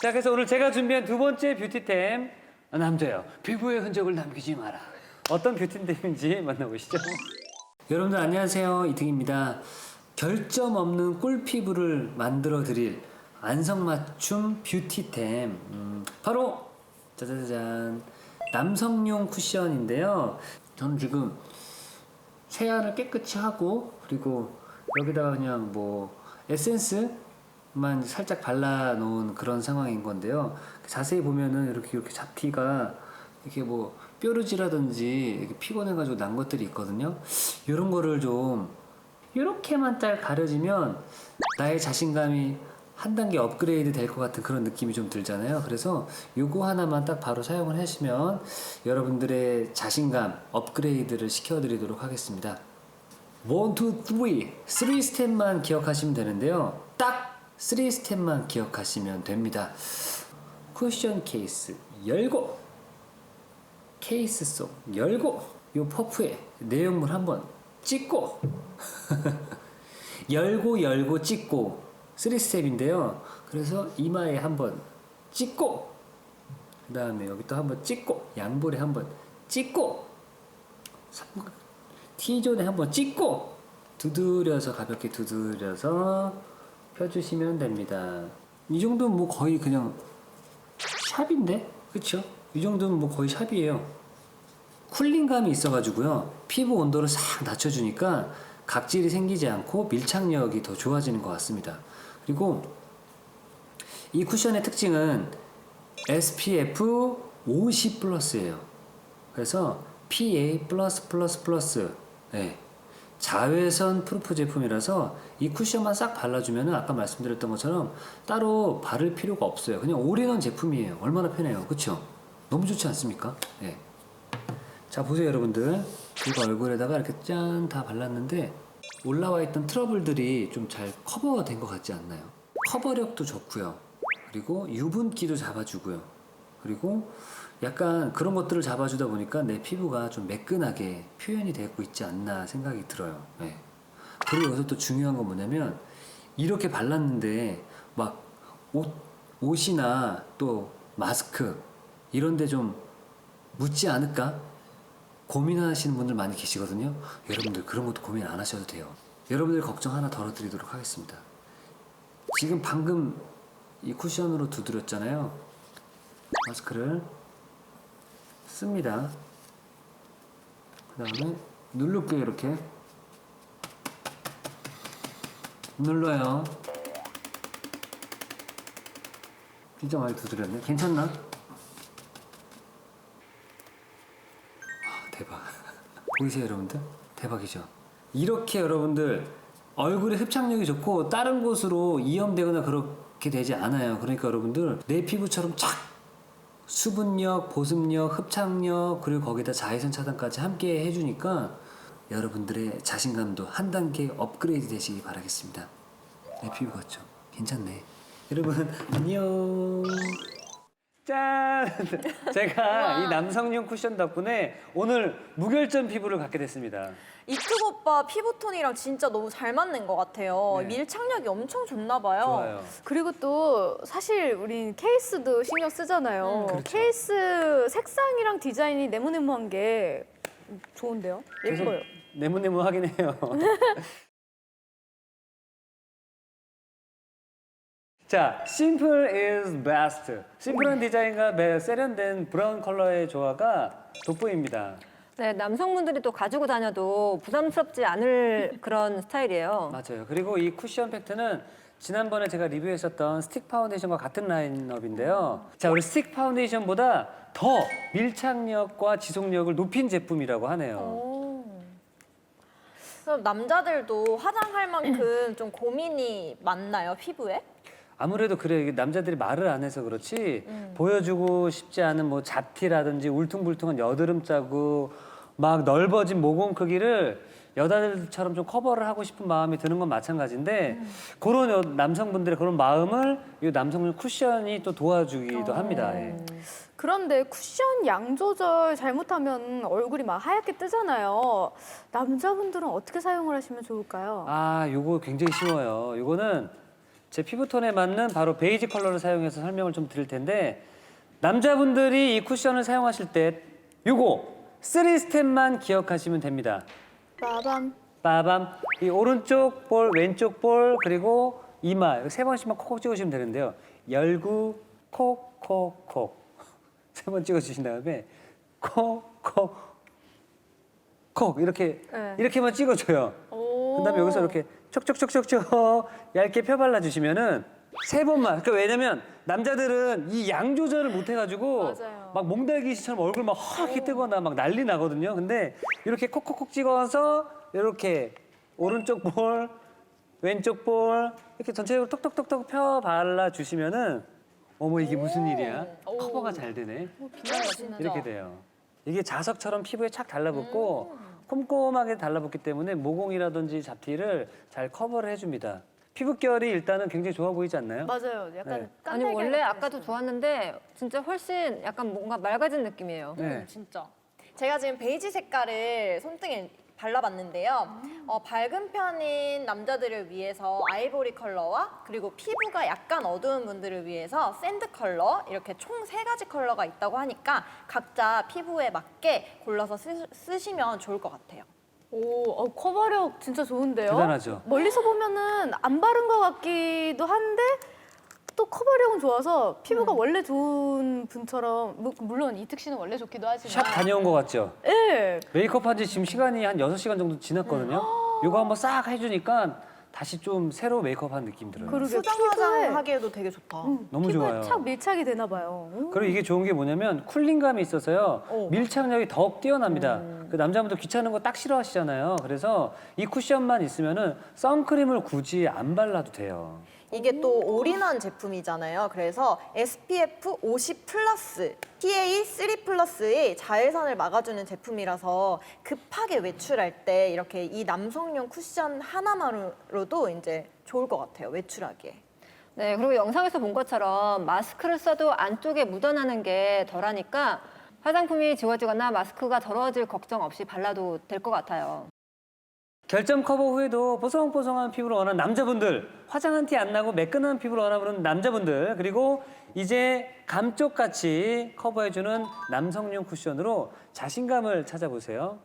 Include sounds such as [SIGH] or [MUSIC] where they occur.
자, 그래서 오늘 제가 준비한 두 번째 뷰티템 남자요. 피부에 흔적을 남기지 마라. 어떤 뷰티템인지 만나보시죠. 여러분들 안녕하세요. 이특입니다. 결점 없는 꿀 피부를 만들어 드릴 안성맞춤 뷰티템 음, 바로 짜자잔 남성용 쿠션인데요. 저는 지금 세안을 깨끗이 하고 그리고 여기다가 그냥 뭐 에센스 만 살짝 발라 놓은 그런 상황인 건데요. 자세히 보면은 이렇게 이렇게 잡티가 이렇게 뭐 뾰루지라든지 이렇게 피곤해가지고 난 것들이 있거든요. 이런 거를 좀 이렇게만 딱 가려지면 나의 자신감이 한 단계 업그레이드 될 것 같은 그런 느낌이 좀 들잖아요. 그래서 요거 하나만 딱 바로 사용을 하시면 여러분들의 자신감 업그레이드를 시켜드리도록 하겠습니다. 1, 2, 3. 3 스텝만 기억하시면 되는데요. 딱 3 스텝만 기억하시면 됩니다. 쿠션 케이스 열고 케이스 속 열고 요 퍼프에 내용물 한번 찍고 [LAUGHS] 열고 열고 찍고 3 스텝인데요. 그래서 이마에 한번 찍고 그 다음에 여기 또 한번 찍고 양볼에 한번 찍고 T존에 한번 찍고 두드려서 가볍게 두드려서 펴주시면 됩니다. 이 정도면 뭐 거의 그냥 샵인데? 그쵸? 이 정도면 뭐 거의 샵이에요. 쿨링감이 있어가지고요. 피부 온도를 싹 낮춰주니까 각질이 생기지 않고 밀착력이 더 좋아지는 것 같습니다. 그리고 이 쿠션의 특징은 SPF 50 플러스예요. 그래서 PA 플러스 플러스 플러스 네. 자외선 프루프 제품이라서 이 쿠션만 싹 발라주면 아까 말씀드렸던 것처럼 따로 바를 필요가 없어요. 그냥 올인원 제품이에요. 얼마나 편해요. 그쵸? 너무 좋지 않습니까? 네. 자 보세요 여러분들 이거 얼굴에다가 이렇게 짠 다 발랐는데 올라와 있던 트러블들이 좀 잘 커버된 것 같지 않나요? 커버력도 좋고요 그리고 유분기도 잡아주고요 그리고 약간 그런 것들을 잡아주다 보니까 내 피부가 좀 매끈하게 표현이 되고 있지 않나 생각이 들어요 네. 그리고 여기서 또 중요한 건 뭐냐면 이렇게 발랐는데 막 옷, 옷이나 또 마스크 이런데 좀 묻지 않을까? 고민하시는 분들 많이 계시거든요. 여러분들 그런 것도 고민 안 하셔도 돼요. 여러분들 걱정 하나 덜어드리도록 하겠습니다. 지금 방금 이 쿠션으로 두드렸잖아요. 마스크를 씁니다. 그 다음에 누를게요, 이렇게. 눌러요. 진짜 많이 두드렸네. 괜찮나? 아, 대박. [LAUGHS] 보이세요, 여러분들? 대박이죠? 이렇게 여러분들 얼굴에 흡착력이 좋고 다른 곳으로 이염되거나 그렇게 되지 않아요. 그러니까 여러분들 내 피부처럼 착 수분력, 보습력, 흡착력 그리고 거기다 자외선 차단까지 함께 해주니까 여러분들의 자신감도 한 단계 업그레이드 되시기 바라겠습니다. 내 피부 같죠? 괜찮네. 여러분 안녕. 짠! [LAUGHS] 제가 이 남성용 쿠션 덕분에 오늘 무결점 피부를 갖게 됐습니다. 이특 오빠 피부톤이랑 진짜 너무 잘 맞는 것 같아요. 네. 밀착력이 엄청 좋나 봐요. 좋아요. 그리고 또 사실 우린 케이스도 신경 쓰잖아요. 음, 그렇죠. 케이스 색상이랑 디자인이 네모네모한 게 좋은데요? 예뻐요. 네모네모 하긴 해요. [LAUGHS] 자, simple is best. 심플한 디자인과 매- 세련된 브라운 컬러의 조화가 돋보입니다. 네, 남성분들이 또 가지고 다녀도 부담스럽지 않을 [LAUGHS] 그런 스타일이에요. 맞아요. 그리고 이 쿠션 팩트는 지난번에 제가 리뷰했었던 스틱 파운데이션과 같은 라인업인데요. 자, 우리 스틱 파운데이션보다 더 밀착력과 지속력을 높인 제품이라고 하네요. 오. 그럼 남자들도 화장할 만큼 [CLEARS THROAT] 좀 고민이 많나요, 피부에? 아무래도 그래 이게 남자들이 말을 안 해서 그렇지 보여주고 싶지 않은 뭐 잡티라든지 울퉁불퉁한 여드름 자국 막 넓어진 모공 크기를 여자들처럼 좀 커버를 하고 싶은 마음이 드는 건 마찬가지인데 그런 여- 남성분들의 그런 마음을 이 남성용 쿠션이 또 도와주기도 합니다. 예. 그런데 쿠션 양 조절 잘못하면 얼굴이 막 하얗게 뜨잖아요. 남자분들은 어떻게 사용을 하시면 좋을까요? 아, 요거 굉장히 쉬워요. 요거는 제 피부톤에 맞는 바로 베이지 컬러를 사용해서 설명을 좀 드릴 텐데 남자분들이 이 쿠션을 사용하실 때 요거 쓰리 스텝만 기억하시면 됩니다. 빠밤. 빠밤 이 오른쪽 볼 왼쪽 볼 그리고 이마 세 번씩만 콕콕 찍으시면 되는데요 열구 콕 콕 콕 [LAUGHS] 세 번 찍어주신 다음에 콕 콕 콕 이렇게 네. 이렇게만 찍어줘요 그다음에 여기서 이렇게 촉촉촉촉촉 얇게 펴 발라 주시면은 세 번만 그 왜냐면 남자들은 이 양 조절을 못 해가지고 맞아요. 막 몽달귀씨처럼 얼굴 막 허옇게 뜨거나 막 난리 나거든요. 근데 이렇게 콕콕콕 찍어서 이렇게 오른쪽 볼, 왼쪽 볼 이렇게 전체적으로 톡톡톡톡 펴 발라 주시면은 어머 이게 무슨 일이야? 커버가 잘 되네. 이렇게 돼요. 이게 자석처럼 피부에 착 달라붙고 꼼꼼하게 달라붙기 때문에 모공이라든지 잡티를 잘 커버를 해줍니다. 피부결이 일단은 굉장히 좋아 보이지 않나요? 맞아요. 약간 네. 아니 원래 아까도. 좋았는데 진짜 훨씬 약간 뭔가 맑아진 느낌이에요. 네. 진짜. 제가 지금 베이지 색깔을 손등에 발라봤는데요. 어, 밝은 편인 남자들을 위해서 아이보리 컬러와 그리고 피부가 약간 어두운 분들을 위해서 샌드 컬러 이렇게 총 세 가지 컬러가 있다고 하니까 각자 피부에 맞게 골라서 쓰, 쓰시면 좋을 것 같아요. 오, 어, 커버력 진짜 좋은데요? 대단하죠. 멀리서 보면은 안 바른 것 같기도 한데 또 커버력은 좋아서 피부가 원래 좋은 분처럼 무- 물론 이특 씨는 원래 좋기도 샵 하지만 다녀온 것 같죠? 예. 메이크업 한 지 지금 시간이 한 6시간 정도 지났거든요. 이거 한번 싹 해주니까 다시 좀 새로 메이크업 한 느낌 들어요. 그러게 수정 피부에 화장하기에도 되게 좋다. 너무 피부에 좋아요. 착 밀착이 되나 봐요. 음. 그리고 이게 좋은 게 뭐냐면 쿨링감이 있어서요. 오. 밀착력이 더욱 뛰어납니다. 그 남자분들 귀찮은 거 딱 싫어하시잖아요. 그래서 이 쿠션만 있으면은 선크림을 굳이 안 발라도 돼요. 이게 또 올인원 제품이잖아요. 그래서 SPF 50 플러스, PA 3 플러스의 자외선을 막아주는 제품이라서 급하게 외출할 때 이렇게 이 남성용 쿠션 하나만으로도 이제 좋을 것 같아요. 외출하기에. 네, 그리고 영상에서 본 것처럼 마스크를 써도 안쪽에 묻어나는 게 덜하니까 화장품이 지워지거나 마스크가 더러워질 걱정 없이 발라도 될 것 같아요. 결점 커버 후에도 뽀송뽀송한 피부를 원하는 남자분들, 화장한 티 안 나고 매끈한 피부를 원하는 남자분들, 그리고 이제 감쪽같이 커버해주는 남성용 쿠션으로 자신감을 찾아보세요.